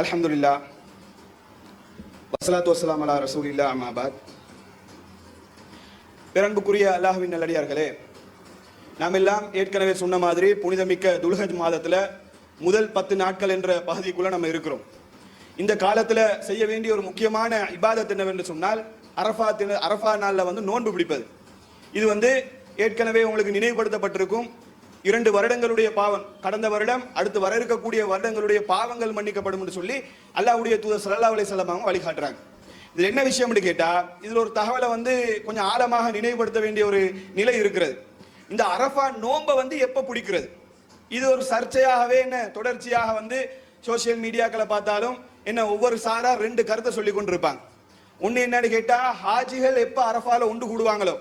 அலமதுல்லா வசலாத்து வசலாம் அலா ரசூலில்லா அமாபாத் பிறன்புக்குரிய அல்லாஹுவின் நல்லடியார்களே நாம் எல்லாம் ஏற்கனவே சொன்ன மாதிரி புனிதமிக்க துல்ஹஜ் மாதத்தில் முதல் பத்து நாட்கள் என்ற பகுதிக்குள்ளே நம்ம இருக்கிறோம். இந்த காலத்தில் செய்ய வேண்டிய ஒரு முக்கியமான இபாதத் என்னவென்று சொன்னால் அரஃபா தின அரஃபா நாளில் வந்து நோன்பு பிடிப்பது. இது வந்து ஏற்கனவே உங்களுக்கு நினைவுபடுத்தப்பட்டிருக்கும் இரண்டு வருடங்களுடைய பாவம். கடந்த வருடம் அடுத்து வர இருக்கக்கூடிய வருடங்களுடைய பாவங்கள் மன்னிக்கப்படும் என்று சொல்லி அல்லாவுடைய தூதர் சல்லா அலி வஸல்லம் வழிகாட்டுறாங்க. இதுல என்ன விஷயம்னு கேட்டா இதுல ஒரு தகவலை வந்து கொஞ்சம் ஆழமாக நினைவுபடுத்த வேண்டிய ஒரு நிலை இருக்கிறது. இந்த அரஃபா நோன்பை வந்து எப்ப பிடிக்கிறது? இது ஒரு சர்ச்சையாகவே என்ன தொடர்ச்சியாக வந்து சோசியல் மீடியாக்களை பார்த்தாலும் என்ன ஒவ்வொரு சாரா ரெண்டு கருத்தை சொல்லி கொண்டிருப்பாங்க. ஒன்று என்னன்னு கேட்டா ஹாஜிகள் எப்ப அரஃபால உண்டு கூடுவாங்களோ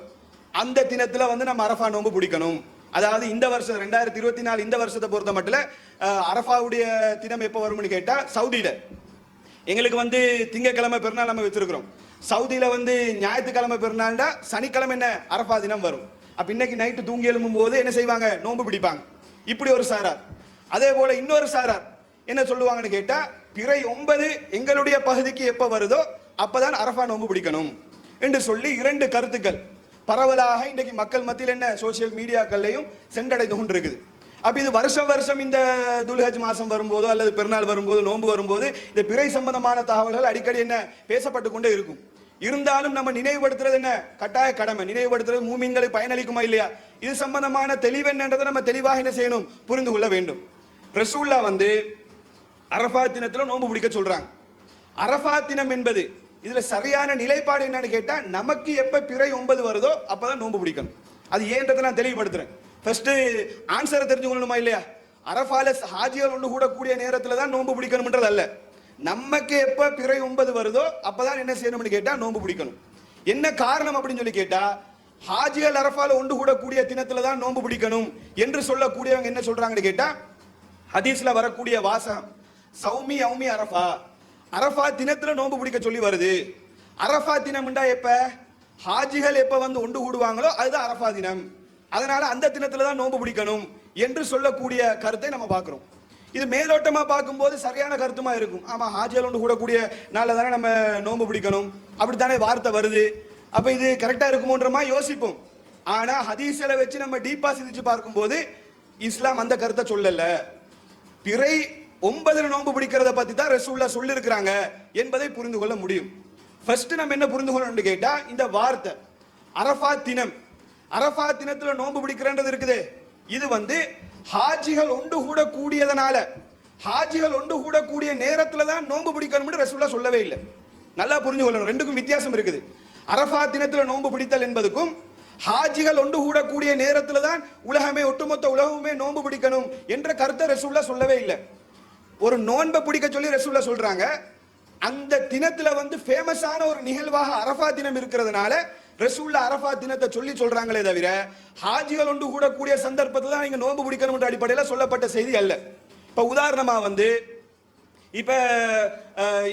அந்த தினத்துல வந்து நம்ம அரஃபா நோன்பு பிடிக்கணும். அதாவது இந்த வருஷம் ரெண்டாயிரத்தி இருபத்தி நாலு இந்த வருஷத்தை பொறுத்த மட்டும் அரஃபாவுடைய தினம் எப்போ வரும்னு கேட்டால் சவுதியில். எங்களுக்கு வந்து திங்கக்கிழமை பெருநாள் நம்ம வச்சிருக்கிறோம். சவுதியில் வந்து ஞாயிற்றுக்கிழமை பெருநாள்டா சனிக்கிழமை என்ன? அரஃபா தினம் வரும். அப்போ இன்னைக்கு நைட்டு தூங்கி எழும்பும் போது என்ன செய்வாங்க? நோன்பு பிடிப்பாங்க. இப்படி ஒரு சாரார். அதே போல் இன்னொரு சாரார் என்ன சொல்லுவாங்கன்னு கேட்டால் பிறை ஒன்பது எங்களுடைய பகுதிக்கு எப்போ வருதோ அப்பதான் அரஃபா நோன்பு பிடிக்கணும். என்று சொல்லி இரண்டு கருத்துக்கள். பரவலாக இன்றைக்கு மக்கள் மத்தியில் என்ன சோசியல் மீடியாக்கள்லையும் சென்றடைந்து கொண்டிருக்குது. அப்போ இது வருஷம் வருஷம் இந்த துல்ஹஜ் மாதம் வரும்போதோ அல்லது பெருநாள் வரும்போது நோன்பு வரும்போது இந்த பிறை சம்பந்தமான தகவல்கள் அடிக்கடி என்ன பேசப்பட்டு கொண்டே இருக்கும். இருந்தாலும் நம்ம நினைவுபடுத்துறது என்ன? கட்டாய கடமை. நினைவுபடுத்துறது மூமின்களுக்கு பயனளிக்குமா இல்லையா? இது சம்பந்தமான தெளிவு என்னன்றதை நம்ம தெளிவாக என்ன செய்யணும்? புரிந்து கொள்ள வேண்டும். ரசூல்லா வந்து அரபா தினத்தில் நோன்பு பிடிக்க சொல்றாங்க. அரஃபா தினம் என்பது இதுல சரியான நிலைப்பாடு என்னன்னு கேட்டா நமக்கு எப்ப பிறை ஒன்பது வருதோ அப்பதான் நோன்பு பிடிக்கணும். அது ஏன்றதை நான் தெளிவுபடுத்துறேன். ஃபர்ஸ்ட் ஆன்சரை தெரிஞ்சுக்கணுமா இல்லையா? அரஃபால ஹாஜியால் ஒன்று கூடக்கூடிய நேரத்துல தான் நோன்பு பிடிக்கணும்ன்றது அல்ல. நமக்கு எப்ப பிறை ஒன்பது வருதோ அப்பதான் என்ன செய்யணும்னு கேட்டா நோன்பு பிடிக்கணும். என்ன காரணம் அப்படின்னு சொல்லி கேட்டா ஹாஜிகள் அரஃபால ஒன்று கூடக்கூடிய தினத்துல தான் நோன்பு பிடிக்கணும் என்று சொல்லக்கூடியவங்க என்ன சொல்றாங்கன்னு கேட்டா ஹதீஸ்ல வரக்கூடிய வாசகம் சௌமி அவுமி அரஃபா. அரஃபா தினத்துல நோன்பு பிடிக்க சொல்லி வருது. அரஃபா தினம்ண்டா எப்ப? ஹாஜிகள் எப்ப வந்து ஒன்று கூடுவாங்களோ அதுதான் அரஃபா தினம். அதனால அந்த தினத்துல தான் நோன்பு பிடிக்கணும் என்று சொல்லக்கூடிய கருத்தை நம்ம பார்க்குறோம். இது மேலோட்டமா பார்க்கும்போது சரியான கருத்துமா இருக்கும். ஆமா ஹாஜிகள் ஒன்று கூடக்கூடிய நாளில் தானே நம்ம நோன்பு பிடிக்கணும். அப்படித்தானே வார்த்தை வருது. அப்ப இது கரெக்டா இருக்குமோன்றமா யோசிப்போம். ஆனா ஹதீஸ்ல வச்சு நம்ம டீப்பா சிந்திச்சு பார்க்கும்போது இஸ்லாம் அந்த கருத்தை சொல்லல. பிறை ஒன்பதுல நோன்பு பிடிக்கிறத பத்தி தான் ரசூல்லா சொல்லியிருக்கிறாங்க என்பதை புரிந்து கொள்ள முடியும். ஃபர்ஸ்ட் நம்ம என்ன புரிந்து கொள்ளணும்னு கேட்டா இந்த வார்த்தை அரஃபா தினம். அரஃபா தினத்துல நோன்பு பிடிக்கிறன்றது இருக்குது. இது வந்து ஹாஜிகள் ஒன்று கூட கூடியதனால ஹாஜிகள் ஒன்று கூட கூடிய நேரத்துல தான் நோன்பு பிடிக்கணும்னு ரசூல்லா சொல்லவே இல்லை. நல்லா புரிஞ்சு கொள்ளணும். ரெண்டுக்கும் வித்தியாசம் இருக்குது. அரஃபா தினத்துல நோன்பு பிடித்தல் என்பதுக்கும் ஹாஜிகள் ஒன்று கூடக்கூடிய நேரத்துல தான் உலகமே ஒட்டுமொத்த உலகமே நோன்பு பிடிக்கணும் என்ற கருத்தை ரசூல்லா சொல்லவே இல்லை. ஒரு நோன்பை பிடிக்க சொல்லி ரசூல்லா சொல்றாங்க. அந்த தினத்துல வந்து ஃபேமஸான ஒரு நிகழ்வாக அரஃபா தினம் இருக்கிறதுனால ரசூல்லா அரஃபா தினத்தை சொல்லி சொல்றாங்களே தவிர ஹாஜிகள் ஒன்று கூடக்கூடிய சந்தர்ப்பத்தில் தான் நீங்க நோன்பு பிடிக்கணும் அடிப்படையில் சொல்லப்பட்ட செய்தி அல்ல. இப்போ உதாரணமா வந்து இப்போ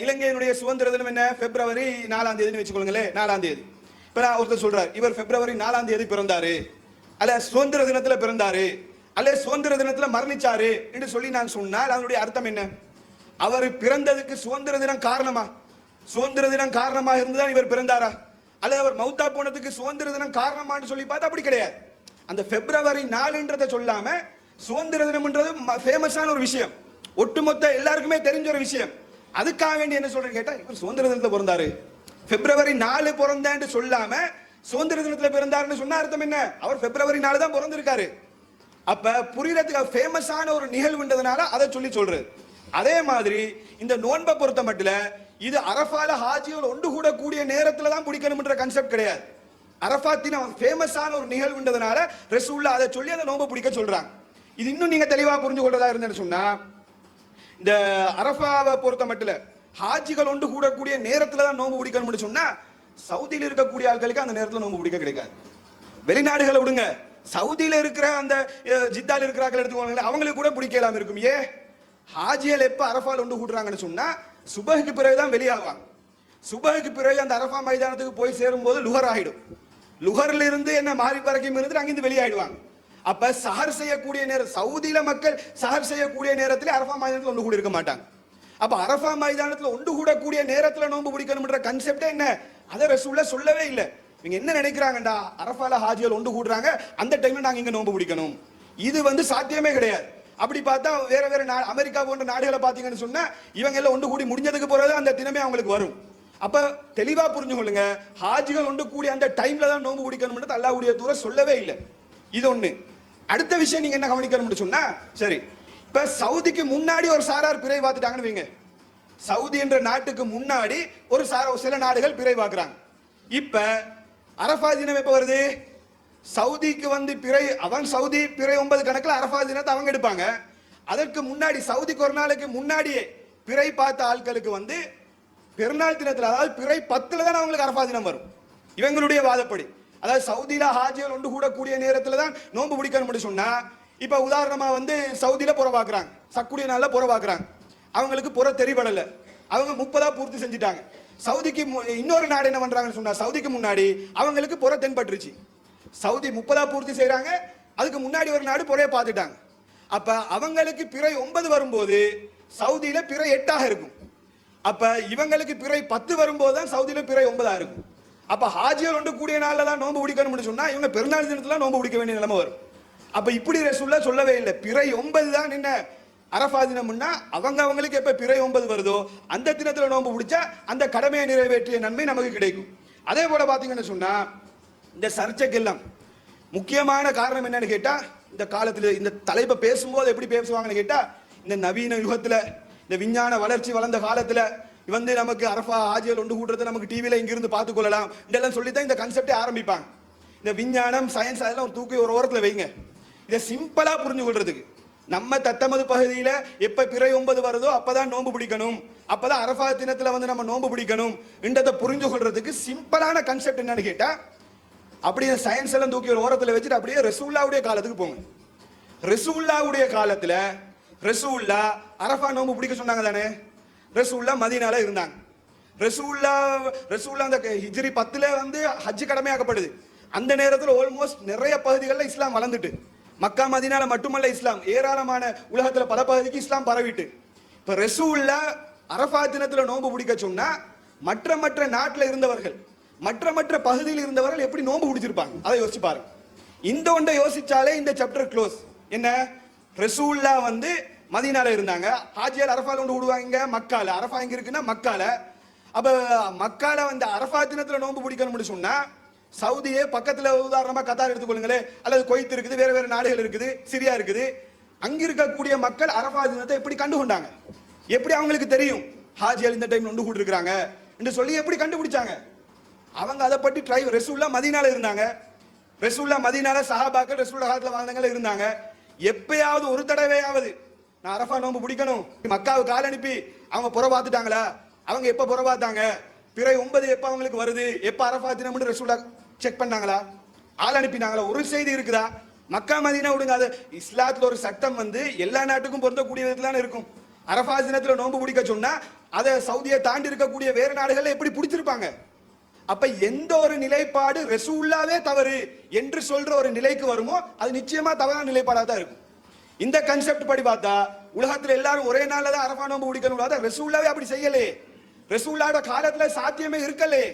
இலங்கையினுடைய சுதந்திர தினம் என்ன? பிப்ரவரி நாலாம் தேதினு வச்சுக்கோங்களேன் நாலாம் தேதி. இப்போ நான் ஒருத்தர் சொல்றார் இவர் பிப்ரவரி நாலாம் தேதி பிறந்தாரு. அல்ல சுதந்திர தினத்தில் பிறந்தாரு. அல்லது சுதந்திர தினத்தில் மரணிச்சாரு என்று சொல்லி நான் சொன்னால் அதனுடைய அர்த்தம் என்ன? அவர் பிறந்ததுக்கு சுதந்திர தினம் காரணமா? சுதந்திர தினம் காரணமாக இருந்துதான் இவர் பிறந்தாரா? அல்லது அவர் மௌத்தா போனதுக்கு சுதந்திர தினம் காரணமான்னு சொல்லி பார்த்தா அப்படி கிடையாது. அந்த பிப்ரவரி நாலுன்றதை சொல்லாம சுதந்திர தினம்ன்றது ஃபேமஸான ஒரு விஷயம். ஒட்டுமொத்த எல்லாருக்குமே தெரிஞ்ச ஒரு விஷயம். அதுக்காக வேண்டி என்ன சொல்றேன் கேட்டா இவர் சுதந்திர தினத்தை பிறந்தாரு. பிப்ரவரி நாலு பிறந்தேன்னு சொல்லாம சுதந்திர தினத்துல பிறந்தாருன்னு சொன்ன அர்த்தம் என்ன? அவர் பிப்ரவரி நாலு தான் பிறந்திருக்காரு. அப்ப புரியறதுக்கு ஃபேமஸான ஒரு நிகழ்வுன்றதுனால அதை சொல்லி சொல்றது அதே மாதிரி இந்த நோன்பை பொறுத்த மட்டும் இது அரஃபால ஹாஜியோட ஒன்று கூட கூடிய நேரத்துல தான் பிடிக்கணும்ன்ற கன்செப்ட் கிடையாது. அரஃபாத்தின் அவன் ஃபேமஸான ஒரு நிகழ்வுன்றதுனால ரசூல்லா அதை சொல்லி அந்த நோன்பை பிடிக்க சொல்றாங்க. இது இன்னும் நீங்க தெளிவா புரிஞ்சு கொள்றதா இருந்தேன்னு சொன்னா இந்த அரஃபாவை பொறுத்த மட்டும் ஹாஜிகள் ஒன்று கூடக்கூடிய நேரத்துல தான் நோன்பு பிடிக்கணும்னு சொன்னா சவுதியில் இருக்கக்கூடிய ஆட்களுக்கு அந்த நேரத்தில் நோன்பு பிடிக்க கிடைக்காது. வெளிநாடுகளை விடுங்க. சவுதியில் இருக்கிற அந்த ஜித்தால் இருக்கிறாக்கள் இருக்கிறார்கள் எடுத்துக்கோங்களேன் அவங்களுக்கு கூட பிடிக்கலாம் இருக்கும். ஏ ஹாஜியல் எப்போ அரஃபால் ஒன்று கூடுறாங்கன்னு சுபகுக்கு பிறகு தான் வெளியாவாங்க. சுபகுக்கு பிறகு அந்த அரஃபா மைதானத்துக்கு போய் சேரும்போது லுகர் ஆகிடும் லுகர்ல இருந்து என்ன மாறி பறக்கும் இருந்து அங்கிருந்து வெளியாயிடுவாங்க. அப்ப சஹர் செய்யக்கூடிய நேரம் சவுதியில மக்கள் சஹர் செய்யக்கூடிய நேரத்தில் அரஃபா மைதானத்தில் ஒன்று கூட இருக்க மாட்டாங்க. அப்ப அரஃபா மைதானத்தில் ஒன்று கூடக்கூடிய நேரத்தில் நோன்பு பிடிக்கணும்ன்ற கன்செப்டே என்ன? அதை ரசூல சொல்லவே இல்லை. இவங்க என்ன நினைக்கிறாங்கடா? அரஃபால ஹாஜிகள் ஒன்று கூடுறாங்க அந்த டைம்ல நாங்க இங்க நோன்பு பிடிக்கணும் இது வந்து சாத்தியமே கிடையாது. அப்படி பார்த்தா வேற வேற நா அமெரிக்கா போன்ற நாடுகளை பார்த்தீங்கன்னு சொன்னால் இவங்க எல்லாம் ஒன்று கூடி முடிஞ்சதுக்கு போகிறது அந்த தினமே அவங்களுக்கு வரும். அப்போ தெளிவாக புரிஞ்சு கொள்ளுங்க ஹாஜிகள் ஒன்று கூடி அந்த டைமில் தான் நோன்பு பிடிக்கணும்ன்றது அல்லாவுடைய தூரம் சொல்லவே இல்லை. இது ஒன்று அடுத்த விஷயம் நீங்கள் என்ன கவனிக்கணும்னு சொன்னால் சரி இப்போ சவுதிக்கு முன்னாடி ஒரு சாரார் பிறை பார்த்துட்டாங்கன்னு வைங்க. சவுதி என்ற நாட்டுக்கு முன்னாடி ஒரு சார சில நாடுகள் பிறை பார்க்குறாங்க இப்போ அரஃபா தினம் எப்போ வருது? சவுதிக்கு வந்து பிறை அவன் சவுதி பிறை ஒன்பது கணக்கில் அரஃபா தினத்தை அவங்க எடுப்பாங்க. அதற்கு முன்னாடி சவுதிக்கு ஒரு நாளைக்கு முன்னாடியே பிறை பார்த்த ஆட்களுக்கு வந்து பெருநாள் தினத்தில் அதாவது பிறை பத்தில் தான் அவங்களுக்கு அரஃபா தினம் வரும். இவங்களுடைய வாதப்படி. அதாவது சவுதியில் ஹாஜிகள் ஒன்று கூடக்கூடிய நேரத்தில் தான் நோன்பு பிடிக்கணும்னு சொன்னால் இப்போ உதாரணமாக வந்து சவுதியில் புற பார்க்குறாங்க. சக்குடிய நாளில் புற பார்க்கறாங்க. அவங்களுக்கு புற தெரிபடல அவங்க முப்பதாக பூர்த்தி செஞ்சுட்டாங்க. சவுதிக்கு மு- இன்னொரு நாடு என்ன பண்றாங்கன்னு சொன்னா சவுதிக்கு முன்னாடி அவங்களுக்கு புற தென்பட்டுருச்சு. சவுதி முப்பதா பூர்த்தி செய்கிறாங்க அதுக்கு முன்னாடி ஒரு நாடு புறைய பார்த்துட்டாங்க. அப்ப அவங்களுக்கு பிறை ஒன்பது வரும்போது சவுதியில பிறை எட்டாக இருக்கும். அப்ப இவங்களுக்கு பிறை பத்து வரும்போது தான் சவுதியில பிறை ஒன்பதா இருக்கும். அப்ப ஹாஜியர் ஒன்று கூடிய நாளில் தான் நோன்பு பிடிக்கணும்னு சொன்னா இவங்க பெருநாள் தினத்துல நோன்பு பிடிக்க வேண்டிய நிலைமை வரும். அப்ப இப்படி ரசூல்லா சொல்லவே இல்லை. பிறை ஒன்பது தான் என்ன அரஃபா தினம்னா அவங்க அவங்களுக்கு எப்போ பிறை ஒன்பது வருதோ அந்த தினத்தில் நோன்பு பிடிச்சா அந்த கடமையை நிறைவேற்றிய நன்மை நமக்கு கிடைக்கும். அதே போல் பார்த்தீங்கன்னு சொன்னால் இந்த சர்ச்சைக்கெல்லாம் முக்கியமான காரணம் என்னன்னு கேட்டால் இந்த காலத்தில் இந்த தலைப்பை பேசும்போது எப்படி பேசுவாங்கன்னு கேட்டால் இந்த நவீன யுகத்தில் இந்த விஞ்ஞான வளர்ச்சி வளர்ந்த காலத்தில் வந்து நமக்கு அரஃபா ஆஜியல் ஒன்று கூட்டுறதை நமக்கு டிவியில் இங்கிருந்து பார்த்து கொள்ளலாம். இதெல்லாம் சொல்லி தான் இந்த கன்செப்டே ஆரம்பிப்பாங்க. இந்த விஞ்ஞானம் சயின்ஸ் அதெல்லாம் ஒரு தூக்கி ஒரு ஓரத்தில் வைங்க. இதை சிம்பிளாக புரிஞ்சு கொள்றதுக்கு நம்ம தத்தமது பகுதியில் எப்போ பிறை ஒன்பது வருதோ அப்பதான் நோன்பு பிடிக்கணும். அப்போ தான் அரஃபா தினத்தில் வந்து நம்ம நோன்பு பிடிக்கணும். என்றதை புரிஞ்சு கொள்றதுக்கு சிம்பிளான கன்செப்ட் என்னன்னு கேட்டால் அப்படியே சயின்ஸ் எல்லாம் தூக்கி ஒரு ஓரத்தில் வச்சுட்டு அப்படியே ரசூல்லாவுடைய காலத்துக்கு போங்க. ரசூல்லாவுடைய காலத்தில் ரசூல்லா அரஃபா நோன்பு பிடிக்க சொன்னாங்க தானே? ரசூல்லா மதினால இருந்தாங்க. ரசூல்லா ரசூல்லா அந்த ஹிஜ்ரி பத்தில் வந்து ஹஜ் கடமையாக்கப்படுது. அந்த நேரத்தில் ஆல்மோஸ்ட் நிறைய பகுதிகளில் இஸ்லாம் வளர்ந்துட்டு. மக்கா மதினால மட்டுமல்ல இஸ்லாம். ஏராளமான உலகத்துல பல பகுதிக்கு இஸ்லாம் பரவிட்டு. இப்ப ரெசூல்ல அரஃபா தினத்துல நோன்பு பிடிக்க சொன்னா மற்ற மற்ற நாட்டில் இருந்தவர்கள் மற்ற மற்ற பகுதியில் இருந்தவர்கள் எப்படி நோன்பு பிடிச்சிருப்பாங்க அதை யோசிச்சு பாருங்க. இந்த ஒன்றை யோசிச்சாலே இந்த சாப்டர் க்ளோஸ் என்ன? ரெசூல்லா வந்து மதீனால இருந்தாங்க. ஹாஜியால் அரஃபால கொண்டு விடுவாங்க மக்கால. அரஃபா எங்க இருக்குன்னா மக்கால. அப்ப மக்கால வந்து அரஃபா தினத்துல நோன்பு பிடிக்கணும்னு சொன்னா சவுதியே பக்கத்தில் உதாரணமாக கத்தார் எடுத்துக்கொள்ளுங்களேன். அல்லது கொய்த்து இருக்குது வேறு வேறு நாடுகள் இருக்குது சிரியா இருக்குது. அங்கே இருக்கக்கூடிய மக்கள் அரபா தினத்தை எப்படி கண்டுகொண்டாங்க? எப்படி அவங்களுக்கு தெரியும்? ஹாஜியால் இந்த டைம் நொண்டு கூட்டிருக்காங்க என்று சொல்லி எப்படி கண்டுபிடிச்சாங்க? அவங்க அதை பற்றி ட்ரை ரெசூல்லா மதினால இருந்தாங்க. ரெசூல்லா மதினால சஹாபாக்கள் ரசூல்லா காலத்தில் வாழ்ந்தவங்க இருந்தாங்க. எப்பயாவது ஒரு தடவையாவது நான் அரஃபா நோன்பு பிடிக்கணும் மக்காவுக்கு கால் அனுப்பி அவங்க புற பார்த்துட்டாங்களா அவங்க எப்போ புற பார்த்தாங்க பிறை ஒன்பது எப்போ அவங்களுக்கு வருது? எப்போ அரஃபா தினம்னு ரசூலா செக் பண்ணாங்களா? ஆள் அனுப்பினாங்களா? ஒரு செய்தி இருக்குதா? மக்கா மதினா விடுங்க. அது இஸ்லாத்தில் ஒரு சட்டம் வந்து எல்லா நாட்டுக்கும் பொருந்தக்கூடிய விதத்தில் இருக்கும். அரஃபா தினத்தில் நோன்பு பிடிக்க சொன்னா அதை சவுதியை தாண்டி இருக்கக்கூடிய வேறு நாடுகள் எப்படி பிடிச்சிருப்பாங்க? அப்ப எந்த ஒரு நிலைப்பாடு ரசூல்லாவே தவறு என்று சொல்ற ஒரு நிலைக்கு வருமோ அது நிச்சயமா தவறான நிலைப்பாடாக தான் இருக்கும். இந்த கன்செப்ட் படி பார்த்தா உலகத்தில் எல்லாரும் ஒரே நாள்ல தான் அரஃபா நோன்பு பிடிக்கணும் அதான் ரசூல்லாவே அப்படி செய்யலே. ரசூல்லாவோட காலத்துல சாத்தியமே இருக்கலே.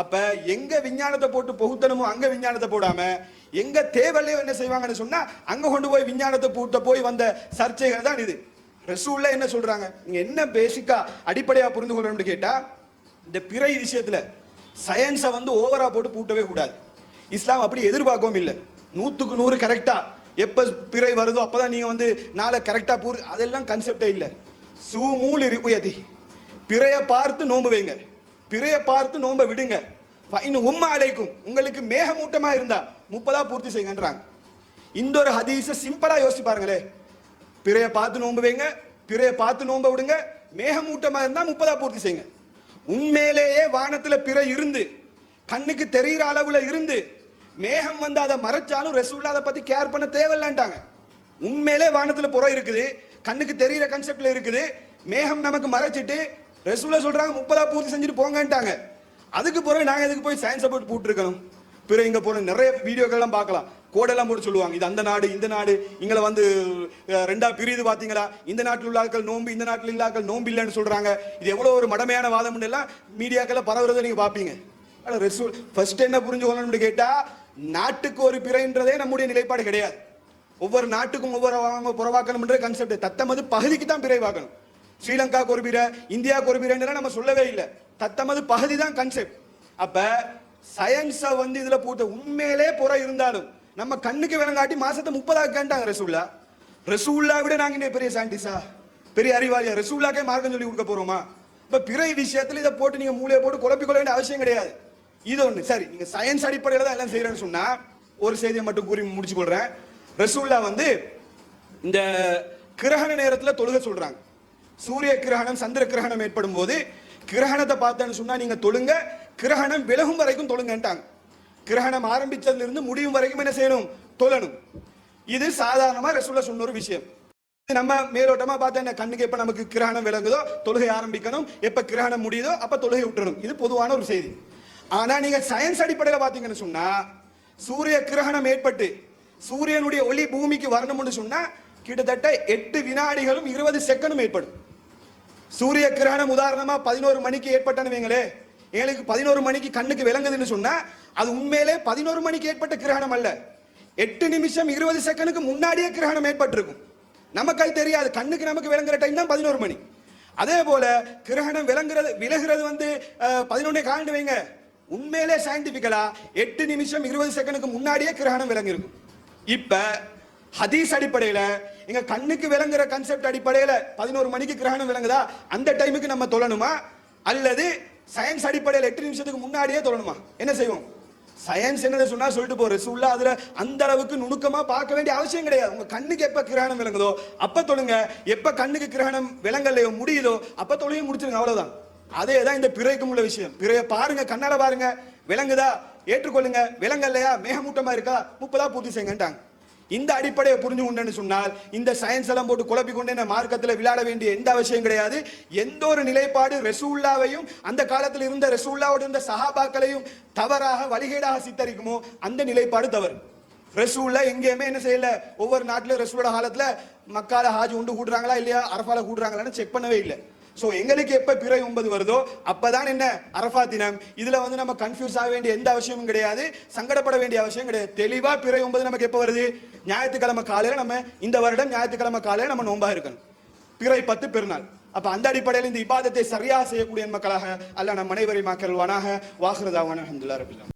அப்ப எங்க விஞ்ஞானத்தை போட்டு புகுத்தணுமோ அங்க விஞ்ஞானத்தை போடாம எங்க தேவையில்லையோ என்ன செய்வாங்கன்னு சொன்னா அங்க கொண்டு போய் விஞ்ஞானத்தை பூட்ட போய் வந்த சர்ச்சைகள் தான் இது. ரசூல்ல என்ன சொல்றாங்க? நீங்க என்ன பேசிக்கா அடிப்படையா புரிந்து கொள்ளணும்னு கேட்டா இந்த பிறை விஷயத்துல சயின்ஸை வந்து ஓவரா போட்டு பூட்டவே கூடாது. இஸ்லாம் அப்படி எதிர்பார்க்கவும் இல்லை. நூத்துக்கு நூறு கரெக்டா எப்ப பிறை வருதோ அப்பதான் நீங்க வந்து நாளை கரெக்டா பூர் அதெல்லாம் கன்செப்டே இல்லை. சூமூல் இருப்புயதி பிறைய பார்த்து நோன்பு வைங்க. பிறைய பார்த்து நோன்பை விடுங்க. இன்னும் உம்மா அழைக்கும் உங்களுக்கு மேகமூட்டமா இருந்தா முப்பதா பூர்த்தி செய்யுங்கன்றாங்க. இந்த ஒரு ஹதீஸை சிம்பிளா யோசிச்சு பாருங்களே. பிறைய பார்த்து நோன்பு வைங்க. பிறைய பார்த்து நோன்பை விடுங்க. மேகமூட்டமா இருந்தா முப்பதா பூர்த்தி செய்யுங்க. உண்மையிலேயே வானத்துல பிறை இருந்து கண்ணுக்கு தெரிகிற அளவுல இருந்து மேகம் வந்து அதை மறைச்சாலும் ரசூல்லா அதை பத்தி கேர் பண்ண தேவையில்லைன்ட்டாங்க. உண்மையிலே வானத்துல புறம் இருக்குது கண்ணுக்கு தெரிகிற கன்செப்ட்ல இருக்குது மேகம் நமக்கு மறைச்சிட்டு ரசூல்லா சொல்றாங்க முப்பதா பூர்த்தி செஞ்சுட்டு போங்கன்ட்டாங்க. அதுக்கு பிறகு நாங்க எதுக்கு போய் சயின்ஸை போட்டு போட்டுருக்கணும்? பிறகு இங்க போகிற நிறைய வீடியோக்கள்லாம் பார்க்கலாம். கோடெல்லாம் போட்டு சொல்லுவாங்க இது அந்த நாடு இந்த நாடு இங்களை வந்து ரெண்டா பிரியுது பாத்தீங்களா இந்த நாட்டில் உள்ள ஆட்கள் நோம்பு இந்த நாட்டில் இல்லாக்கள் நோம்பு இல்லைன்னு சொல்றாங்க. இது எவ்வளவு ஒரு மடமையான வாதம் எல்லாம் மீடியாக்களை பரவுறதை நீங்க பாப்பீங்க ஆனா ரெசூல் ஃபர்ஸ்ட் என்ன புரிஞ்சுக்கணும்னு கேட்டா நாட்டுக்கு ஒரு பிறைன்றதே நம்முடைய நிலைப்பாடு கிடையாது. ஒவ்வொரு நாட்டுக்கும் ஒவ்வொரு புறவாக்கணும்ன்ற கன்செப்ட் தத்தமது பகுதிக்கு தான் பிறைவாக்கணும் ஸ்ரீலங்காவுக்கு ஒரு இந்தியா இந்தியாவுக்கு ஒரு நம்ம சொல்லவே இல்லை. தத்தமது பகுதி தான் கன்செப்ட் அப்ப சயின்ஸை வந்து இதுல போட்டு உண்மையிலே புற இருந்தாலும் நம்ம கண்ணுக்கு விளங்காட்டி மாசத்தை முப்பதாக்காண்டாங்க ரசூல்லா. ரசூல்லா விட நாங்க இன்னும் பெரிய சயின்டிஸ்டா பெரிய அறிவாளியா? ரசூல்லாக்கே மார்க்கம் சொல்லி கொடுக்க போறோமா? இப்ப பிற விஷயத்துல இதை போட்டு நீங்க மூளையை போட்டு குழப்பி கொள்ள வேண்டிய அவசியம் கிடையாது. இது ஒண்ணு. சரி நீங்க சயின்ஸ் அடிப்படையில தான் எல்லாம் செய்யறேன்னு சொன்னா ஒரு செய்தியை மட்டும் கூறி முடிச்சு கொள்றேன். ரசூல்லா வந்து இந்த கிரகண நேரத்துல தொழுக சொல்றாங்க. சூரிய கிரகணம் சந்திர கிரகணம் ஏற்படும் போது கிரகணத்தை பார்த்தேன்னு சொன்னால் நீங்கள் தொழுங்க கிரகணம் விலகும் வரைக்கும் தொழுங்கன்ட்டாங்க. கிரகணம் ஆரம்பித்ததுலேருந்து முடியும் வரைக்கும் என்ன செய்யணும்? தொழணும். இது சாதாரணமாக ரசூல்லா சொன்ன ஒரு விஷயம். இது நம்ம மேலோட்டமாக பார்த்தா என்ன? கண்ணுக்கு எப்போ நமக்கு கிரகணம் விளங்குதோ தொழுகை ஆரம்பிக்கணும். எப்போ கிரகணம் முடியுதோ அப்போ தொழுகை விட்டுறணும். இது பொதுவான ஒரு செய்தி. ஆனால் நீங்கள் சயின்ஸ் அடிப்படையில் பார்த்தீங்கன்னு சொன்னால் சூரிய கிரகணம் ஏற்பட்டு சூரியனுடைய ஒளி பூமிக்கு வரணும்னு சொன்னால் கிட்டத்தட்ட எட்டு வினாடிகளும் இருபது செகண்டும் ஏற்படும். சூரிய கிரகணம் உதாரணமா பதினோரு மணிக்கு ஏற்பட்டன்னு வைங்களே எங்களுக்கு பதினோரு மணிக்கு கண்ணுக்கு விளங்குதுன்னு சொன்னா அது உண்மையிலே பதினோரு மணிக்கு ஏற்பட்ட கிரகணம் அல்ல. எட்டு நிமிஷம் இருபது செகண்டுக்கு முன்னாடியே கிரகணம் ஏற்பட்டிருக்கும். நமக்கு அது தெரியாது கண்ணுக்கு நமக்கு விளங்குற டைம் தான் பதினோரு மணி. அதே போல கிரகணம் விளங்குறது விலகிறது வந்து பதினொன்னே காண்டு வைங்க. உண்மையிலே சயின்டிபிக்கலா எட்டு நிமிஷம் இருபது செகண்டுக்கு முன்னாடியே கிரகணம் விளங்கிருக்கும் இப்ப ஹதீஸ் அடிப்படையில எங்க கண்ணுக்கு விளங்குற கன்செப்ட் அடிப்படையில் பதினோரு மணிக்கு கிரகணம் விளங்குதா? அந்த டைமுக்கு நம்ம தொழணுமா? அல்லது சயின்ஸ் அடிப்படையில் எட்டு நிமிஷத்துக்கு முன்னாடியே தொழணுமா? என்ன செய்வோம்? சயின்ஸ் என்னது சொன்னா சொல்லிட்டு போற ரசூல்லா அதுல அந்த அளவுக்கு நுணுக்கமா பார்க்க வேண்டிய அவசியம் கிடையாது. உங்க கண்ணுக்கு எப்ப கிரகணம் விளங்குதோ அப்ப தொழுங்க. எப்ப கண்ணுக்கு கிரகணம் விளங்கலையோ முடியுதோ அப்ப தொழுகி முடிச்சிருங்க அவ்வளவுதான். அதே தான் இந்த பிறைக்கும் உள்ள விஷயம். பிறைய பாருங்க கண்ணால பாருங்க. விளங்குதா? ஏற்றுக்கொள்ளுங்க. விளங்கலையா? மேகமூட்டமா இருக்கா? முப்பதா பூர்த்தி செய்யுங்கன்ட்டாங்க. இந்த அடிப்படையை புரிஞ்சு கொண்டேன்னு சொன்னால் இந்த சயின்ஸ் எல்லாம் போட்டு குழப்பி கொண்டு என்ன மார்க்கத்தில் விளையாட வேண்டிய எந்த அவசியம் கிடையாது. எந்த ஒரு நிலைப்பாடு ரெசூல்லாவையும் அந்த காலத்தில் இருந்த ரெசூல்லாவோடு இருந்த சஹாபாக்களையும் தவறாக வழிகேடாக சித்தரிக்குமோ அந்த நிலைப்பாடு தவறு. ரசூல்ல எங்கேயுமே என்ன செய்யல. ஒவ்வொரு நாட்டிலும் ரசூலோட காலத்தில் மக்கால ஹாஜ் உண்டு கூடுறாங்களா இல்லையா? அரஃபால கூடுறாங்களான்னு செக் பண்ணவே இல்லை. ஸோ எங்களுக்கு எப்போ பிறை ஒன்பது வருதோ அப்போதான் என்ன? அரஃபா தினம். இதில் வந்து நம்ம கன்ஃபியூஸ் ஆக வேண்டிய எந்த அவசியமும் கிடையாது. சங்கடப்பட வேண்டிய அவசியம் கிடையாது. தெளிவாக பிறை ஒன்பது நமக்கு எப்போ வருது? ஞாயிற்றுக்கிழமை காலையில் நம்ம இந்த வருடம் ஞாயிற்றுக்கிழமை காலையில் நம்ம நோன்பாக இருக்கணும். பிறை பத்து பெருநாள். அப்போ அந்த அடிப்படையில் இந்த இபாதத்தை சரியாக செய்யக்கூடிய மக்களாக அல்ல நம் அனைவரையும் மக்கள் வனாக வாக்குறதாவான அஹமதுல்லா ரபில்லாம்